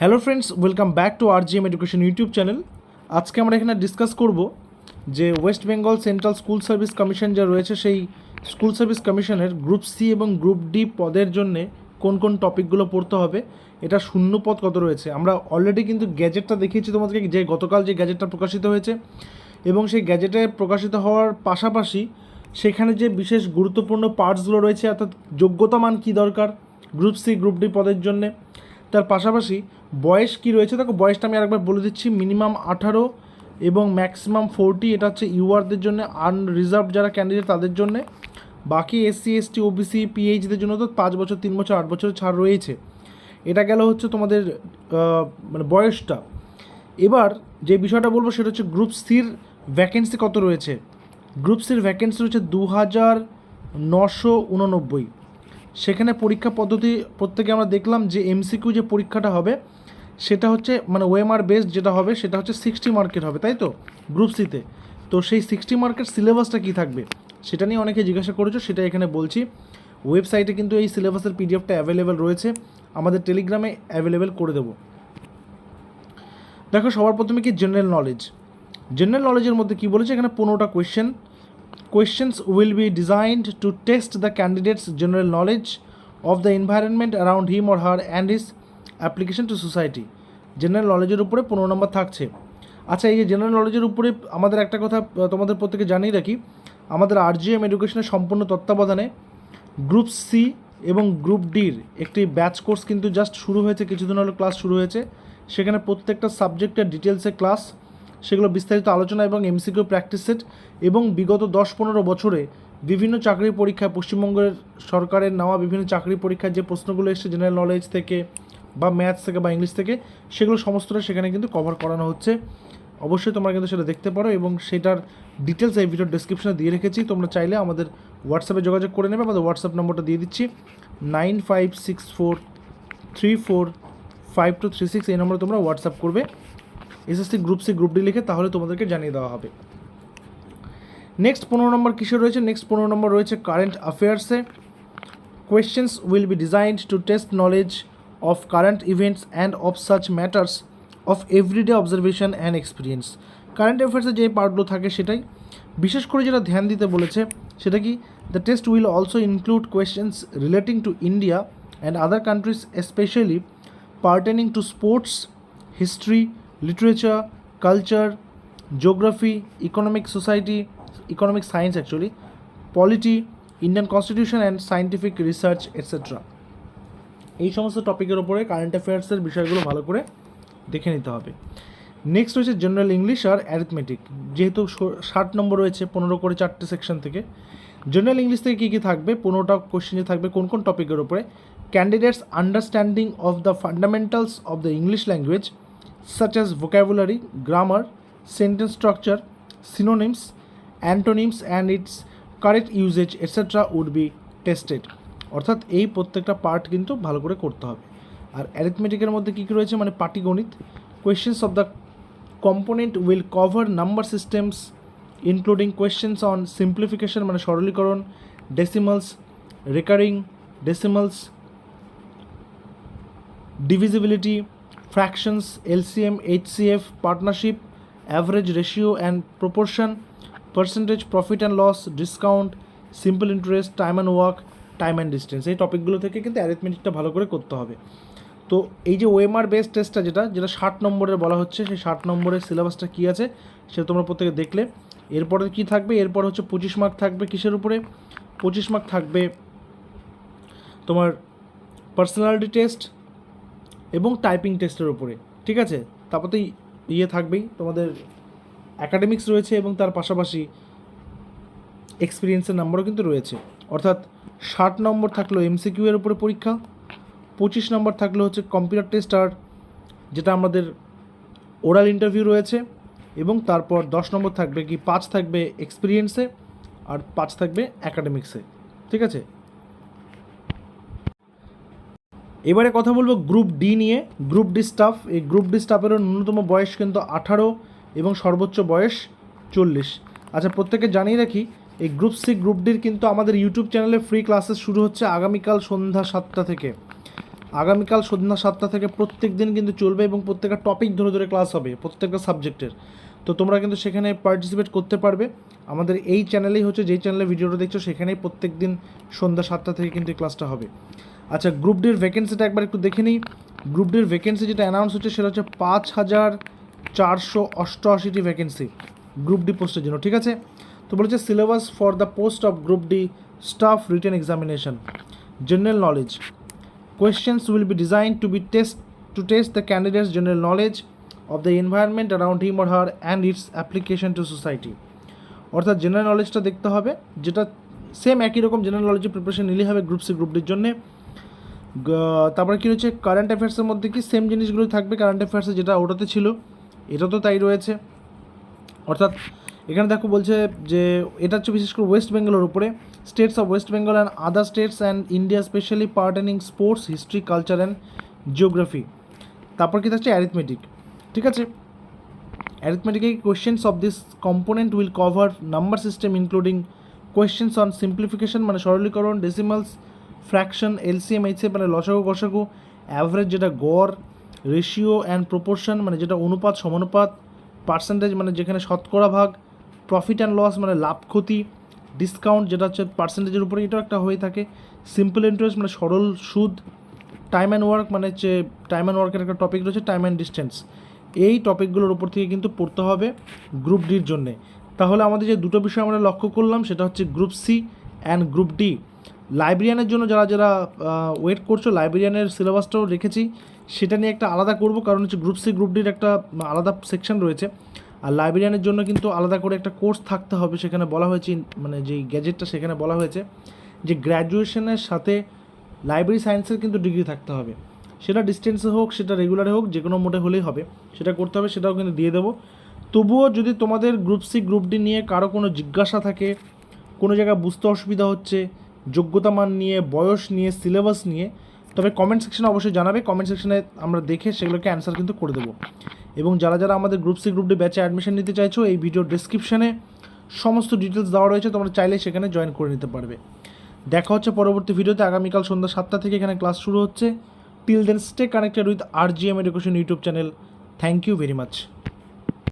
Hello friends welcome back to R GM education YouTube channel আজকে আমরা এখানে discuss করব যে West Bengal central school service commission যা রয়েছে সেই স্কুল সার্ভিস কমিশনের গ্রুপ সি এবং গ্রুপ ডি পদের জন্যে কোন কোন টপিকগুলো পড়তে হবে, এটা শূন্য পদ কত রয়েছে। আমরা অলরেডি কিন্তু গ্যাজেটটা দেখিয়েছি তোমাদেরকে, যে গতকাল যে গ্যাজেটটা প্রকাশিত হয়েছে এবং সেই গ্যাজেটে প্রকাশিত হওয়ার পাশাপাশি সেখানে যে বিশেষ গুরুত্বপূর্ণ পার্টসগুলো রয়েছে, অর্থাৎ যোগ্যতা মান কী দরকার গ্রুপ সি গ্রুপ ডি পদের জন্যে তার পাশাপাশি বয়স কি রয়েছে? দেখো, বয়সটা আমি আরেকবার বলে দিচ্ছি। মিনিমাম আঠারো এবং ম্যাক্সিমাম ফোরটি। এটা হচ্ছে ইউআরদের জন্য আনরিজার্ভ যারা ক্যান্ডিডেট তাদের জন্যে। বাকি এসসি, এসটি, ওবিসি, পিএইচদের জন্য তো পাঁচ বছর, তিন বছর, আট বছরের ছাড় রয়েছে। এটা গেল হচ্ছে তোমাদের মানে বয়সটা। এবার যে বিষয়টা বলব সেটা হচ্ছে গ্রুপ সির ভ্যাকেন্সি কত রয়েছে? গ্রুপ সির ভ্যাকেন্সি রয়েছে দু হাজার নশো উননব্বই। সেখানে পরীক্ষা পদ্ধতি প্রত্যেকে আমরা দেখলাম যে এমসিকিউ যে পরীক্ষাটা হবে, সেটা হচ্ছে মানে ওএমআর বেসড যেটা হবে, সেটা হচ্ছে সিক্সটি মার্কেট হবে, তাই তো? গ্রুপ সিতে তো। সেই সিক্সটি মার্কেট সিলেবাসটা কী থাকবে? সেটা নিয়ে অনেকে জিজ্ঞাসা করেছ, সেটা এখানে বলছি। ওয়েবসাইটে কিন্তু এই সিলেবাসের পিডিএফটা অ্যাভেলেবেল রয়েছে। আমাদের টেলিগ্রামে অ্যাভেলেবেল করে দেবো। দেখো, সবার প্রথমে কি জেনারেল নলেজ জেনারেল নলেজের মধ্যে কি বলেছে? এখানে পনেরোটা question questions will be designed to test the candidate's general knowledge of the environment around him or her and his application to society. General নলেজের উপরে পনেরো নম্বর থাকছে। আচ্ছা এই যে জেনারেল নলেজের উপরে আমাদের একটা কথা তোমাদের প্রত্যেকে জানিয়ে রাখি। আমাদের আরজিএম এডুকেশনের সম্পূর্ণ তত্ত্বাবধানে গ্রুপ সি এবং গ্রুপ ডির একটি ব্যাচ কোর্স কিন্তু জাস্ট শুরু হয়েছে, কিছুদিন হলো ক্লাস শুরু হয়েছে। সেখানে প্রত্যেকটা সাবজেক্টের ডিটেলসে ক্লাস সেগুলো বিস্তারিত আলোচনা এবং এমসিকিউ প্র্যাকটিস সেট এবং বিগত দশ পনেরো বছরে বিভিন্ন চাকরির পরীক্ষায় পশ্চিমবঙ্গের সরকারের নেওয়া বিভিন্ন চাকরির পরীক্ষার যে প্রশ্নগুলো এসেছে জেনারেল নলেজ থেকে বা ম্যাথস থেকে বা ইংলিশ থেকে, সেগুলো সমস্তটা সেখানে কিন্তু কভার করানো হচ্ছে। অবশ্যই তোমরা কিন্তু সেটা দেখতে পারো এবং সেটার ডিটেলস এই ভিডিওর ডিসক্রিপশনে দিয়ে রেখেছি। তোমরা চাইলে আমাদের হোয়াটসঅ্যাপে যোগাযোগ করে নেবে। আমাদের হোয়াটসঅ্যাপ নম্বরটা দিয়ে দিচ্ছি। Nine five six four three four five two three six এই নম্বরে তোমরা হোয়াটসঅ্যাপ করবে। SSC group C group D লিখে তাহলে তোমাদেরকে জানিয়ে দেওয়া হবে। নেক্সট পনেরো নম্বর কিসে রয়েছে? নেক্সট পনেরো নম্বর রয়েছে কারেন্ট অ্যাফেয়ার্সে questions will be designed to test knowledge of current events and of such matters of everyday observation and experience current অ্যাফেয়ার্সে যে পার্টগুলো থাকে সেটাই। বিশেষ করে যেটা ধ্যান দিতে বলেছে, সেটা কি? The test will also include questions relating to India and other countries specially pertaining to sports history literature culture geography economic society economic science actually polity Indian constitution and scientific research etcetera এই সমস্ত টপিকের ওপরে current অ্যাফেয়ার্সের বিষয়গুলো ভালো করে দেখে নিতে হবে। নেক্সট হচ্ছে জেনারেল ইংলিশ আর অ্যারিথমেটিক যেহেতু ষাট নম্বর রয়েছে, পনেরো করে চারটে সেকশন থেকে। জেনারেল ইংলিশ থেকে কী কী থাকবে? পনেরোটা কোশ্চেনে থাকবে কোন কোন টপিকের ওপরে candidates understanding of the fundamentals of the English language such as vocabulary, grammar, sentence structure, synonyms, antonyms, and its correct usage, etc. would be tested. অর্থাৎ এই প্রত্যেকটা পার্ট কিন্তু ভালো করে করতে হবে আর অ্যারিথমেটিকের মধ্যে কী কী রয়েছে মানে পাটিগণিত questions of the component will cover number systems including questions on simplification মানে সরলীকরণ decimals recurring decimals divisibility, fractions, LCM, HCF, partnership, average ratio and proportion, percentage profit and loss, discount, simple interest, time and work, time and distance এই টপিকগুলো থেকে কিন্তু অ্যারিথমেটিকটা ভালো করে করতে হবে। তো এই যে ওএমআর বেস টেস্টটা যেটা যেটা ষাট নম্বরের বলা হচ্ছে সেই ষাট নম্বরের সিলেবাসটা কী আছে সেটা তোমরা প্রত্যেকে দেখলে। এরপরে কী থাকবে? এরপর হচ্ছে পঁচিশ মার্ক থাকবে কিসের উপরে? পঁচিশ মার্ক থাকবে তোমার পার্সোনালিটি টেস্ট এবং টাইপিং টেস্টের উপরে, ঠিক আছে? তারপর তো ইয়ে থাকবেই, তোমাদের অ্যাকাডেমিক্স রয়েছে এবং তার পাশাপাশি এক্সপিরিয়েন্সের নাম্বারও কিন্তু রয়েছে। অর্থাৎ ষাট নম্বর থাকল এমসিকিউ এর উপরে পরীক্ষা, পঁচিশ নম্বর থাকল হচ্ছে কম্পিউটার টেস্ট আর যেটা আমাদের ওরাল ইন্টারভিউ রয়েছে, এবং তারপর দশ নম্বর থাকবে কি, পাঁচ থাকবে এক্সপিরিয়েন্সে আর পাঁচ থাকবে অ্যাকাডেমিক্সে ঠিক আছে? এবারে কথা বলব গ্রুপ ডি নিয়ে। গ্রুপ ডি স্টাফ এই গ্রুপ ডি স্টাফেরও ন্যূনতম বয়স কিন্তু আঠারো এবং সর্বোচ্চ বয়স চল্লিশ। আচ্ছা প্রত্যেকে জানিয়ে রাখি, এই গ্রুপ সি গ্রুপ ডির কিন্তু আমাদের ইউটিউব চ্যানেলে ফ্রি ক্লাসেস শুরু হচ্ছে আগামীকাল সন্ধ্যা সাতটা থেকে। আগামীকাল সন্ধ্যা সাতটা থেকে প্রত্যেক দিন কিন্তু চলবে এবং প্রত্যেকটা টপিক ধরে ধরে ক্লাস হবে প্রত্যেকটা সাবজেক্টের তো তোমরা কিন্তু সেখানে পার্টিসিপেট করতে পারবে। আমাদের এই চ্যানেলেই হচ্ছে যেই চ্যানেলে ভিডিওটা দেখছ, সেখানেই প্রত্যেক দিন সন্ধ্যা সাতটা থেকে কিন্তু ক্লাসটা হবে। আচ্ছা গ্রুপ ডির ভ্যাকেন্সিটা একবার একটু দেখে নিই। গ্রুপ ডির ভ্যাকেন্সি যেটা অ্যানাউন্স হচ্ছে, সেটা হচ্ছে পাঁচ হাজার চারশো অষ্টআশিটি ভ্যাকেন্সি গ্রুপ ডি পোস্টের জন্য, ঠিক আছে? তো বলেছে syllabus for the post of group D staff written examination general knowledge questions will be design to be test to test the candidate's general knowledge of the environment around him or her and its application to society অর্থাৎ general নলেজটা দেখতে হবে, যেটা same একই রকম general নলেজের preparation নিলেই হবে গ্রুপ সি গ্রুপ ডির জন্যে। তারপরে কী রয়েছে? কারেন্ট অ্যাফেয়ার্সের মধ্যে কি সেম জিনিসগুলোই থাকবে? কারেন্ট অ্যাফেয়ার্সে যেটা ওটাতে ছিল, এটা তো তাই রয়েছে। অর্থাৎ এখানে দেখো বলছে যে, এটা হচ্ছে বিশেষ করে ওয়েস্ট বেঙ্গলের উপরে। States of West Bengal and other states and India specially pertaining sports history culture and geography তারপর কি থাকছে? অ্যারিথমেটিক ঠিক আছে? অ্যারিথমেটিকে questions of this component will cover number system including questions on simplification মানে সরলীকরণ ডেসিমালস ফ্র্যাকশন এলসিএম এইচএ মানে লসাগু গসাগু অ্যাভারেজ যেটা গড় রেশিও অ্যান্ড প্রপোর্শন মানে যেটা অনুপাত, সমানুপাত পার্সেন্টেজ মানে যেখানে শতকরা ভাগ প্রফিট অ্যান্ড লস মানে লাভ ক্ষতি ডিসকাউন্ট যেটা হচ্ছে পার্সেন্টেজের উপরে, এটাও একটা হয়ে থাকে। সিম্পল ইন্টারেস্ট মানে সরল সুদ টাইম অ্যান্ড ওয়ার্ক মানে হচ্ছে টাইম অ্যান্ড ওয়ার্কের একটা টপিক রয়েছে টাইম অ্যান্ড ডিস্টেন্স এই টপিকগুলোর উপর থেকে কিন্তু পড়তে হবে গ্রুপ ডির জন্যে। তাহলে আমাদের যে দুটো বিষয় আমরা লক্ষ্য করলাম, সেটা হচ্ছে group C and group D লাইব্রেরিয়ানের জন্য যারা যারা ওয়েট করছ লাইব্রেরিয়ানের সিলেবাসটাও রেখেছি। সেটা নিয়ে একটা আলাদা করব, কারণ হচ্ছে গ্রুপ সি গ্রুপ ডির একটা আলাদা সেকশন রয়েছে। আর লাইব্রেরিয়ানের জন্য কিন্তু আলাদা করে একটা কোর্স থাকতে হবে, সেখানে বলা হয়েছে মানে যেই গ্যাজেটটা সেখানে বলা হয়েছে, যে গ্র্যাজুয়েশনের সাথে লাইব্রেরি সায়েন্সের কিন্তু ডিগ্রি থাকতে হবে। সেটা ডিস্টেন্সে হোক, সেটা রেগুলারে হোক, যে কোনো মোটে হলেই হবে। সেটা করতে হবে, সেটাও কিন্তু দিয়ে দেবো। তবুও যদি তোমাদের গ্রুপ সি গ্রুপ ডি নিয়ে কারও কোনো জিজ্ঞাসা থাকে, কোনো জায়গায় বুঝতে অসুবিধা হচ্ছে যোগ্যতা মান নিয়ে, বয়স নিয়ে সিলেবাস নিয়ে, তবে কমেন্ট সেকশনে অবশ্যই জানাবে। কমেন্ট সেকশনে আমরা দেখে সেগুলোকে অ্যান্সার কিন্তু করে দেবো। এবং যারা যারা আমাদের গ্রুপ সি গ্রুপ ডি ব্যাচে অ্যাডমিশন নিতে চাইছো, এই ভিডিওর ডিসক্রিপশনে সমস্ত ডিটেলস দেওয়া রয়েছে, তোমরা চাইলে সেখানে জয়েন করে নিতে পারবে। দেখা হচ্ছে পরবর্তী ভিডিওতে আগামীকাল সন্ধ্যা সাতটা থেকে এখানে ক্লাস শুরু হচ্ছে। Till then stay connected with R G M education YouTube channel thank you very much